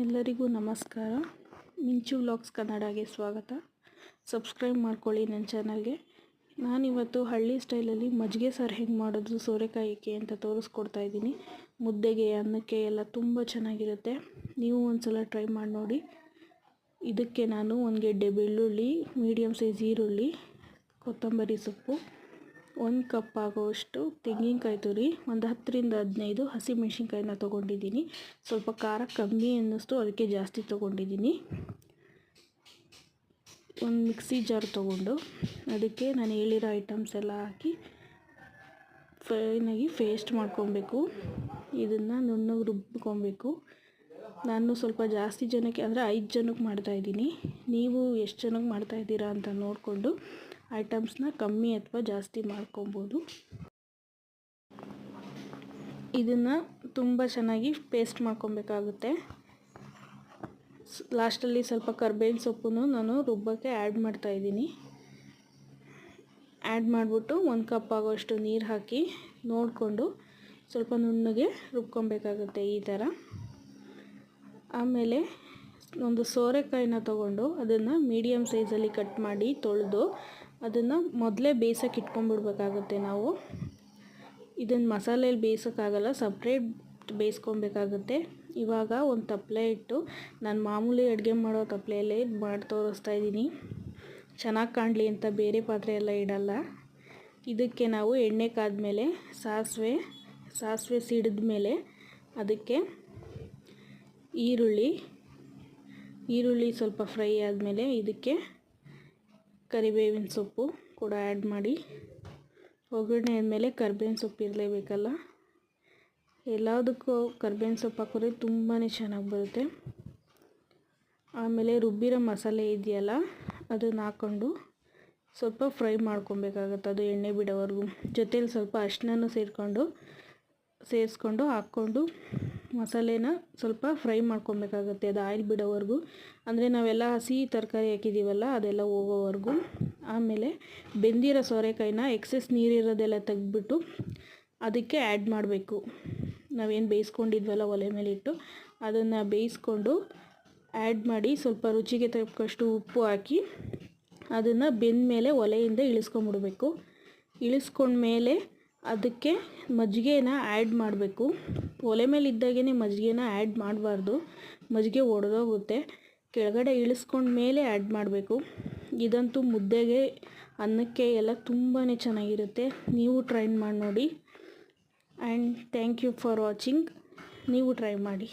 ಎಲ್ಲರಿಗೂ ನಮಸ್ಕಾರ. ಮಿಂಚು ವ್ಲಾಗ್ಸ್ ಕನ್ನಡಗೆ ಸ್ವಾಗತ. ಸಬ್ಸ್ಕ್ರೈಬ್ ಮಾಡ್ಕೊಳ್ಳಿ ನನ್ನ ಚಾನಲ್ಗೆ. ನಾನಿವತ್ತು ಹಳ್ಳಿ ಸ್ಟೈಲಲ್ಲಿ ಮಜ್ಜಿಗೆ ಸಾರು ಹೆಂಗೆ ಮಾಡೋದು ಸೋರೆಕಾಯಿಗೆ ಅಂತ ತೋರಿಸ್ಕೊಡ್ತಾ ಇದ್ದೀನಿ. ಮುದ್ದೆಗೆ, ಅನ್ನಕ್ಕೆ ಎಲ್ಲ ತುಂಬ ಚೆನ್ನಾಗಿರುತ್ತೆ. ನೀವು ಒಂದ್ಸಲ ಟ್ರೈ ಮಾಡಿ ನೋಡಿ. ಇದಕ್ಕೆ ನಾನು ಒಂದು ಗೆಡ್ಡೆ ಬೆಳ್ಳುಳ್ಳಿ ಮೀಡಿಯಮ್ ಸೈಜ್ ಈರುಳ್ಳಿ, ಕೊತ್ತಂಬರಿ ಸೊಪ್ಪು ಒಂದು ಕಪ್ ಆಗುವಷ್ಟು ತೆಂಗಿನಕಾಯಿ ತುರಿ, ಒಂದು ಹತ್ತರಿಂದ ಹದಿನೈದು ಹಸಿಮೆಣ್ಸಿನ್ಕಾಯಿನ ತೊಗೊಂಡಿದ್ದೀನಿ. ಸ್ವಲ್ಪ ಖಾರ ಕಮ್ಮಿ ಅನ್ನಿಸ್ತು, ಅದಕ್ಕೆ ಜಾಸ್ತಿ ತೊಗೊಂಡಿದ್ದೀನಿ. ಒಂದು ಮಿಕ್ಸಿ ಜಾರ್ ತೊಗೊಂಡು ಅದಕ್ಕೆ ನಾನು ಹೇಳಿರೋ ಐಟಮ್ಸ್ ಎಲ್ಲ ಹಾಕಿ ಫೈನಾಗಿ ಪೇಸ್ಟ್ ಮಾಡ್ಕೊಬೇಕು. ಇದನ್ನು ನುಣ್ಣಗೆ ರುಬ್ಕೊಬೇಕು. ನಾನು ಸ್ವಲ್ಪ ಜಾಸ್ತಿ ಜನಕ್ಕೆ, ಅಂದರೆ ಐದು ಜನಕ್ಕೆ ಮಾಡ್ತಾಯಿದ್ದೀನಿ ನೀವು ಎಷ್ಟು ಜನಕ್ಕೆ ಮಾಡ್ತಾಯಿದ್ದೀರಾ ಅಂತ ನೋಡಿಕೊಂಡು ಐಟಮ್ಸ್ನ ಕಮ್ಮಿ ಅಥವಾ ಜಾಸ್ತಿ ಮಾಡ್ಕೊಬೋದು. ಇದನ್ನು ತುಂಬ ಚೆನ್ನಾಗಿ ಪೇಸ್ಟ್ ಮಾಡ್ಕೊಬೇಕಾಗುತ್ತೆ. ಲಾಸ್ಟಲ್ಲಿ ಸ್ವಲ್ಪ ಕರ್ಬೇವಿನ ಸೊಪ್ಪನ್ನು ನಾನು ರುಬ್ಬಕ್ಕೆ ಆ್ಯಡ್ ಮಾಡ್ತಾಯಿದ್ದೀನಿ ಆ್ಯಡ್ ಮಾಡಿಬಿಟ್ಟು ಒಂದು ಕಪ್ ಆಗೋಷ್ಟು ನೀರು ಹಾಕಿ ನೋಡಿಕೊಂಡು ಸ್ವಲ್ಪ ನುಣ್ಣಗೆ ರುಬ್ಕೊಬೇಕಾಗುತ್ತೆ ಈ ಥರ. ಆಮೇಲೆ ಒಂದು ಸೋರೆಕಾಯಿನ ತೊಗೊಂಡು ಅದನ್ನು ಮೀಡಿಯಮ್ ಸೈಜಲ್ಲಿ ಕಟ್ ಮಾಡಿ ತೊಳೆದು ಅದನ್ನು ಮೊದಲೇ ಬೇಯಿಸೋಕೆ ಇಟ್ಕೊಂಡ್ಬಿಡ್ಬೇಕಾಗುತ್ತೆ ನಾವು. ಇದನ್ನು ಮಸಾಲೆಯಲ್ಲಿ ಬೇಯಿಸೋಕ್ಕಾಗಲ್ಲ ಸಪ್ರೇಟ್ ಬೇಯಿಸ್ಕೊಬೇಕಾಗುತ್ತೆ ಇವಾಗ ಒಂದು ತಪ್ಪಲೆ ಇಟ್ಟು, ನಾನು ಮಾಮೂಲಿ ಅಡುಗೆ ಮಾಡೋ ತಪ್ಪಲೆಯಲ್ಲೇ ಮಾಡಿ ತೋರಿಸ್ತಾ ಇದ್ದೀನಿ. ಚೆನ್ನಾಗಿ ಕಾಣಲಿ ಅಂತ ಬೇರೆ ಪಾತ್ರೆ ಎಲ್ಲ ಇಡಲ್ಲ. ಇದಕ್ಕೆ ನಾವು ಎಣ್ಣೆ ಕಾದ್ಮೇಲೆ, ಸಾಸಿವೆ ಸಾಸಿವೆ ಸಿಡಿದ ಮೇಲೆ ಅದಕ್ಕೆ ಈರುಳ್ಳಿ ಈರುಳ್ಳಿ ಸ್ವಲ್ಪ ಫ್ರೈ ಆದಮೇಲೆ ಇದಕ್ಕೆ ಕರಿಬೇವಿನ ಸೊಪ್ಪು ಕೂಡ ಆ್ಯಡ್ ಮಾಡಿ ಒಗ್ಗರಣೆ ಆದಮೇಲೆ ಕರ್ಬೇವಿನ ಸೊಪ್ಪು ಇರಲೇಬೇಕಲ್ಲ? ಎಲ್ಲದಕ್ಕೂ ಕರ್ಬೇವಿನ ಸೊಪ್ಪು ಹಾಕಿದ್ರೆ ತುಂಬಾ ಚೆನ್ನಾಗಿ ಬರುತ್ತೆ. ಆಮೇಲೆ ರುಬ್ಬಿರೋ ಮಸಾಲೆ ಇದೆಯಲ್ಲ, ಅದನ್ನು ಹಾಕ್ಕೊಂಡು ಸ್ವಲ್ಪ ಫ್ರೈ ಮಾಡ್ಕೊಬೇಕಾಗತ್ತೆ. ಅದು ಎಣ್ಣೆ ಬಿಡೋವರೆಗೂ. ಜೊತೇಲಿ ಸ್ವಲ್ಪ ಅರ್ಶಿನೂ ಸೇರಿಕೊಂಡು, ಸೇರಿಸ್ಕೊಂಡು ಹಾಕ್ಕೊಂಡು ಮಸಾಲೆನ ಸ್ವಲ್ಪ ಫ್ರೈ ಮಾಡ್ಕೊಬೇಕಾಗತ್ತೆ, ಅದು ಆಯಿಲ್ ಬಿಡೋವರೆಗೂ. ಅಂದರೆ ನಾವೆಲ್ಲ ಹಸಿ ತರಕಾರಿ ಹಾಕಿದ್ದೀವಲ್ಲ ಅದೆಲ್ಲ ಹೋಗೋವರೆಗೂ. ಆಮೇಲೆ ಬೆಂದಿರೋ ಸೋರೆಕಾಯಿನ ಎಕ್ಸೆಸ್ ನೀರಿರೋದೆಲ್ಲ ತೆಗೆದ್ಬಿಟ್ಟು ಅದಕ್ಕೆ ಆ್ಯಡ್ ಮಾಡಬೇಕು. ನಾವೇನು ಬೇಯಿಸ್ಕೊಂಡಿದ್ವಲ್ಲ ಒಲೆ ಮೇಲೆ ಇಟ್ಟು, ಅದನ್ನು ಬೇಯಿಸ್ಕೊಂಡು ಆ್ಯಡ್ ಮಾಡಿ ಸ್ವಲ್ಪ ರುಚಿಗೆ ತಕ್ಕಷ್ಟು ಉಪ್ಪು ಹಾಕಿ, ಅದನ್ನು ಬೆಂದ ಮೇಲೆ ಒಲೆಯಿಂದ ಇಳಿಸ್ಕೊಂಬಿಡ್ಬೇಕು. ಇಳಿಸ್ಕೊಂಡ್ಮೇಲೆ ಅದಕ್ಕೆ ಮಜ್ಜಿಗೆನ ಆ್ಯಡ್ ಮಾಡಬೇಕು. ಒಲೆ ಮೇಲೆ ಇದ್ದಾಗೇ ಮಜ್ಜಿಗೆನ ಆ್ಯಡ್ ಮಾಡಬಾರ್ದು. ಮಜ್ಜಿಗೆ ಒಡೆದೋಗುತ್ತೆ. ಕೆಳಗಡೆ ಇಳಿಸ್ಕೊಂಡ ಮೇಲೆ ಆ್ಯಡ್ ಮಾಡಬೇಕು. ಇದಂತೂ ಮುದ್ದೆಗೆ, ಅನ್ನಕ್ಕೆ ಎಲ್ಲ ತುಂಬಾ ಚೆನ್ನಾಗಿರುತ್ತೆ. ನೀವು ಟ್ರೈ ಮಾಡಿ ನೋಡಿ. And thank you for watching ನೀವು ಟ್ರೈ ಮಾಡಿ.